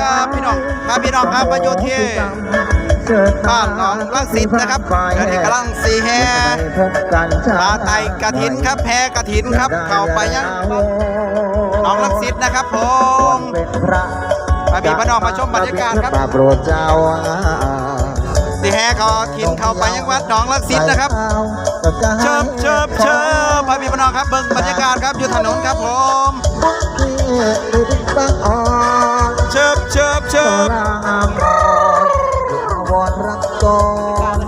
ครับพี่น้องพาพี่น้องครับมาอยู่ที่บ้านหนองลังสิตนะครับเดี๋ยวนี้กำลังสีแห่ปลาไตกระถินครับแพกระถินครับ เข้าไปยังหนองลังสิตนะครับผมพาพี่พี่น้องมาชมบรรยากาศครับโปรดเจ้าสีแห่กระถินเข้าไปยังวัดหนองลังสิตนะครับเชิบเชิบเชิบพาพี่พี่น้องครับเบิ่งบรรยากาศครับอยู่ถนนครับผม เชิบเชิบเชิบวอนรักกอน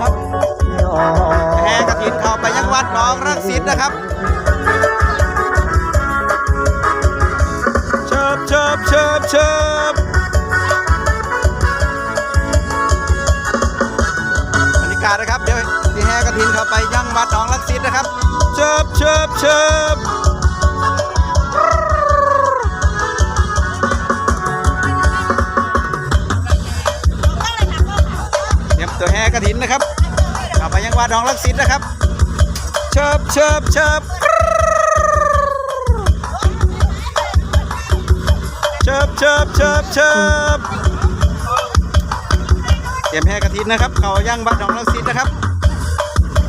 แห่กระถินเข้าไปยังวัดหนองลังสิตนะครับเชิบเชิบเชิบเชิบบรรยากาศนะครับ เดี๋ยวสีแห่กระถินเข้าไปยังวัดหนองลังสิตนะครับ เชิบเชิบเชิบ ตัวแห่กระถินนะครับกลับไปยังวัดหนองลักษิตนะครับ เชิบเชิบเชิบเชิบเชิบเชิบเชิบเตรียมแห่กระถินนะครับ เขายังวัดหนองลักษิตนะครับ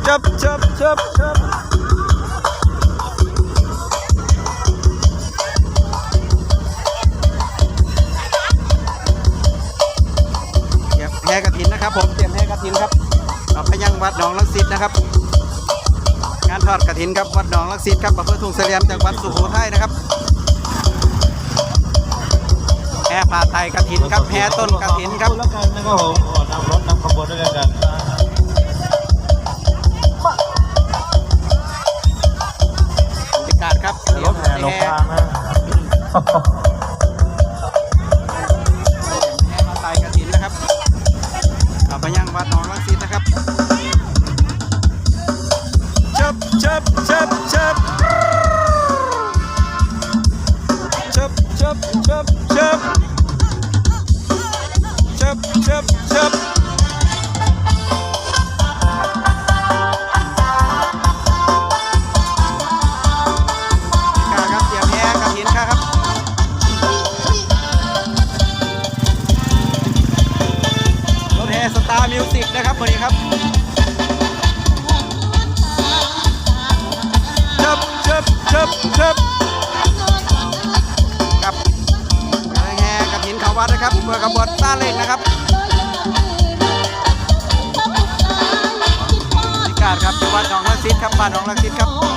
เชิบเชิบเชิบเชิบ ห่กระถินนะครับ ผมเตรียมแห่กระถินครับเอาพยังวัดหนองลักษิตนะครับ งานทอดกระถินครับวัดหนองลักษิตครับอำเภอทุ่งเสลี่ยมจังหวัดสุโขทัยนะครับแห่ผ่าไตกระถินครับแห่ต้นกระถินครับาไปยังวัดหนองลักษิตนะครับเชิบเชิบเชิบเชิบเชิบเชิบเชิบเชิบเชิบเชิบเชิบ นะครับเพื่อกบวนซาเล้งนะครับการครับจังหวัดหนองลักซิตครับบ้านหนองลักซิตครับ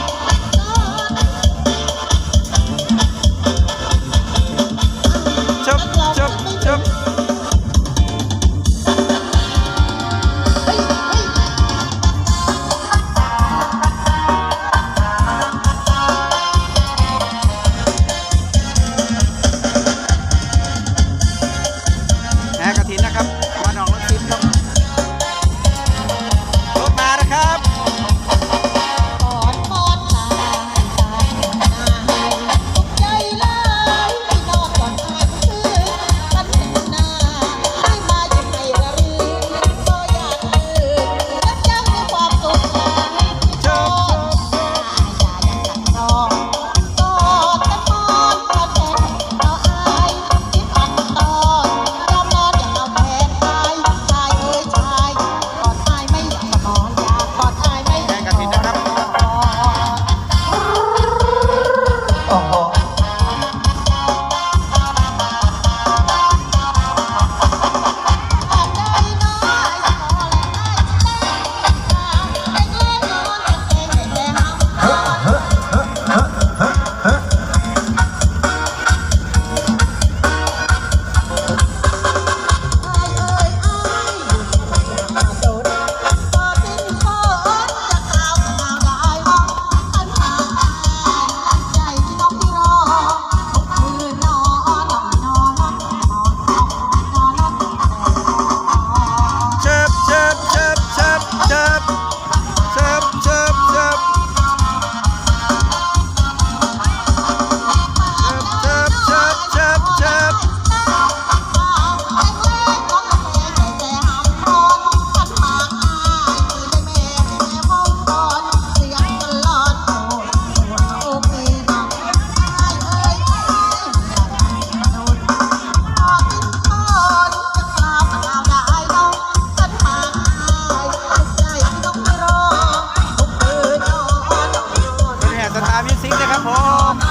พี่ซิงนะครับผม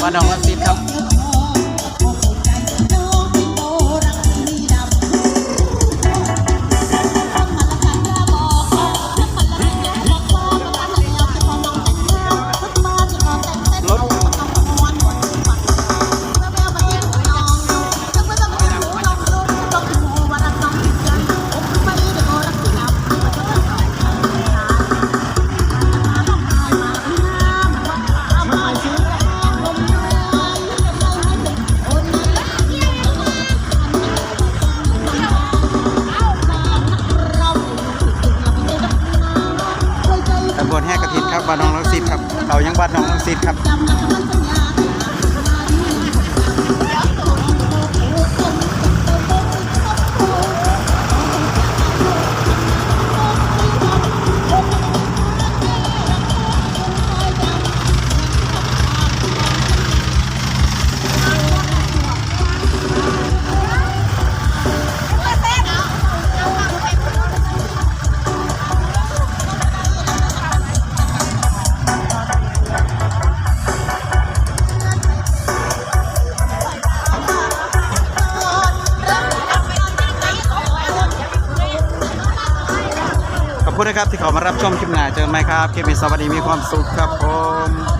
ครับวัดหนองลังสิตครับ เรายังบ้านหนองลังสิตครับ นะครับ ที่เขามารับชมคลิปหน้าเจอไหมครับ คลิปนี้สวัสดีมีความสุขครับผม